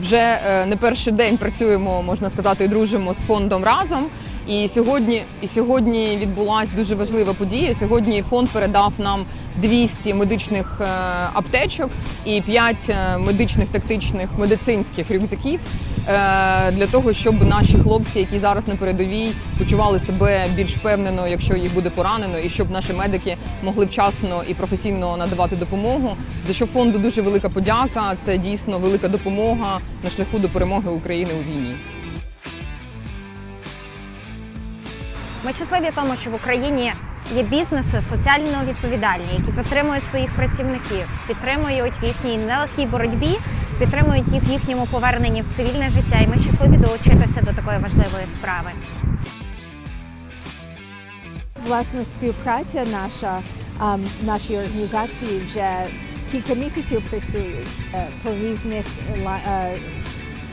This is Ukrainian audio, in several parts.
вже е, не перший день працюємо, можна сказати, і дружимо з фондом разом. І сьогодні, і сьогодні відбулася дуже важлива подія. Сьогодні фонд передав нам 200 медичних е, аптечок і 5 е, медичних тактичних медицинських рюкзаків е, для того, щоб наші хлопці, які зараз на передовій, почували себе більш впевнено, якщо їх буде поранено, і щоб наші медики могли вчасно і професійно надавати допомогу. За що фонду дуже велика подяка. Це дійсно велика допомога на шляху до перемоги України у війні. Ми щасливі тому, що в Україні є бізнеси соціально відповідальні, які підтримують своїх працівників, підтримують в їхній нелегкій боротьбі, підтримують їх в їхньому поверненні в цивільне життя. І ми щасливі долучитися до такої важливої справи. Власне, співпраця наша нашій організації вже кілька місяців працюють е, по різних е,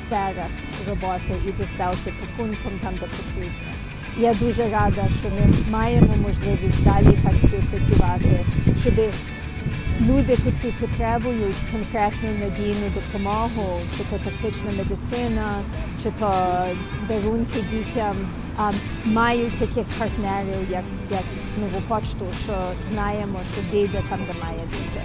сферах роботи і доставки пакунком там, де потрібно. Я дуже рада, що ми маємо можливість далі так співпрацювати, щоб люди, які потребують конкретну надійну допомогу, чи то тактична медицина, чи то дарунки дітям, а, мають таких партнерів, як, як нову почту, що знаємо, що дійде там, де має бути.